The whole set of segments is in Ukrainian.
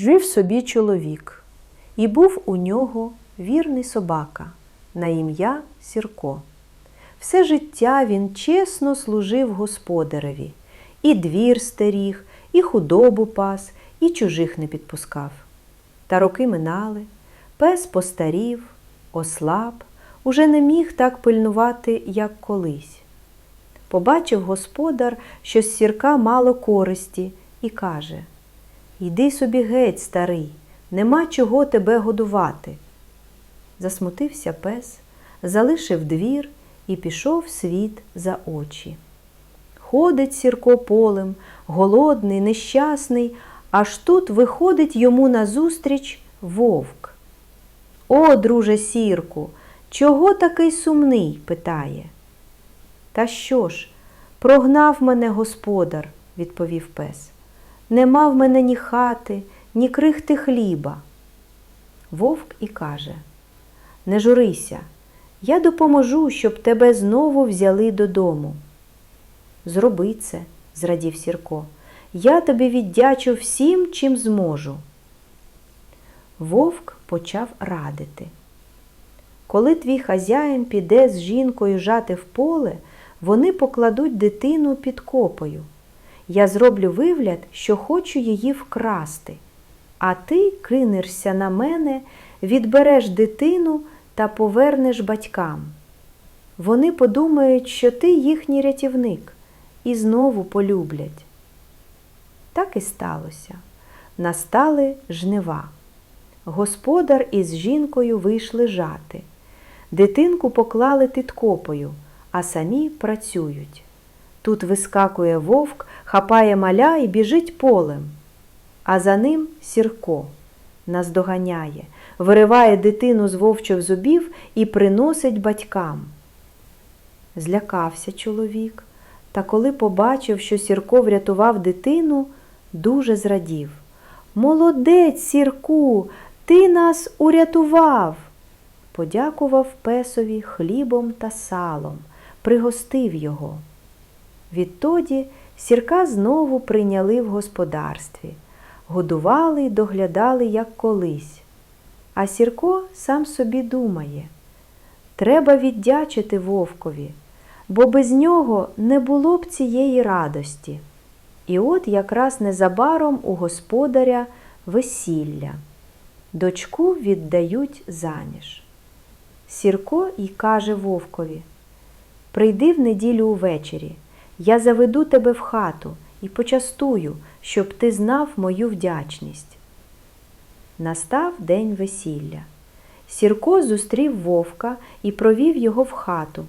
Жив собі чоловік, і був у нього вірний собака на ім'я Сірко. Все життя він чесно служив господареві, і двір стеріг, і худобу пас, і чужих не підпускав. Та роки минали, пес постарів, ослаб, уже не міг так пильнувати, як колись. Побачив господар, що з сірка мало користі, і каже Йди собі геть, старий, нема чого тебе годувати. Засмутився пес, залишив двір і пішов світ за очі. Ходить сірко полем, голодний, нещасний, аж тут виходить йому назустріч вовк. О, друже сірку, чого такий сумний? питає. Та що ж, прогнав мене господар, відповів пес. Нема в мене ні хати, ні крихти хліба. Вовк і каже Не журися, я допоможу, щоб тебе знову взяли додому. Зроби це, зрадів Сірко, я тобі віддячу всім, чим зможу. Вовк почав радити. Коли твій хазяїн піде з жінкою жати в поле, вони покладуть дитину під копою. Я зроблю вигляд, що хочу її вкрасти, а ти кинешся на мене, відбереш дитину та повернеш батькам. Вони подумають, що ти їхній рятівник, і знову полюблять. Так і сталося. Настали жнива. Господар із жінкою вийшли жати. Дитинку поклали під а самі працюють. Тут вискакує вовк, хапає маля і біжить полем. А за ним сірко наздоганяє, вириває дитину з вовчих зубів і приносить батькам. Злякався чоловік, та коли побачив, що Сірко врятував дитину, дуже зрадів. Молодець, Сірку, ти нас урятував. Подякував песові хлібом та салом, пригостив його. Відтоді сірка знову прийняли в господарстві, годували й доглядали, як колись. А Сірко сам собі думає треба віддячити вовкові, бо без нього не було б цієї радості. І от якраз незабаром у господаря весілля. Дочку віддають заміж. Сірко й каже вовкові Прийди в неділю увечері, я заведу тебе в хату і почастую, щоб ти знав мою вдячність. Настав день весілля. Сірко зустрів вовка і провів його в хату,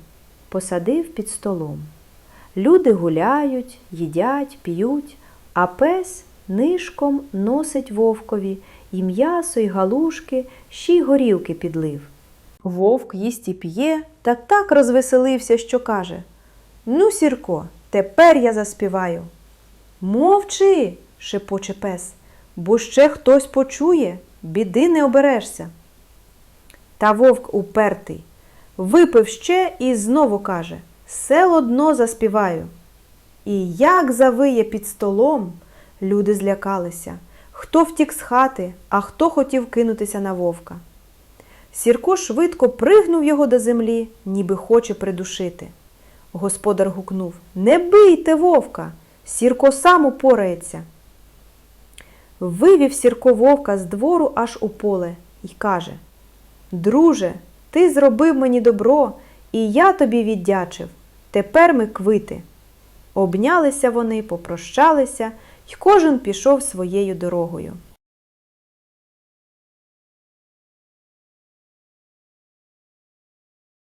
посадив під столом. Люди гуляють, їдять, п'ють, а пес нишком носить вовкові і м'ясо, і галушки, ще й горілки підлив. Вовк їсть і п'є та так розвеселився, що каже Ну, Сірко, тепер я заспіваю. Мовчи, шепоче пес, бо ще хтось почує, біди не оберешся. Та вовк упертий, випив ще і знову каже Все одно заспіваю. І як завиє під столом, люди злякалися, хто втік з хати, а хто хотів кинутися на вовка. Сірко швидко пригнув його до землі, ніби хоче придушити. Господар гукнув Не бийте вовка, Сірко сам упорається. Вивів Сірко вовка з двору аж у поле і каже Друже, ти зробив мені добро, і я тобі віддячив. Тепер ми квити. Обнялися вони, попрощалися, й кожен пішов своєю дорогою.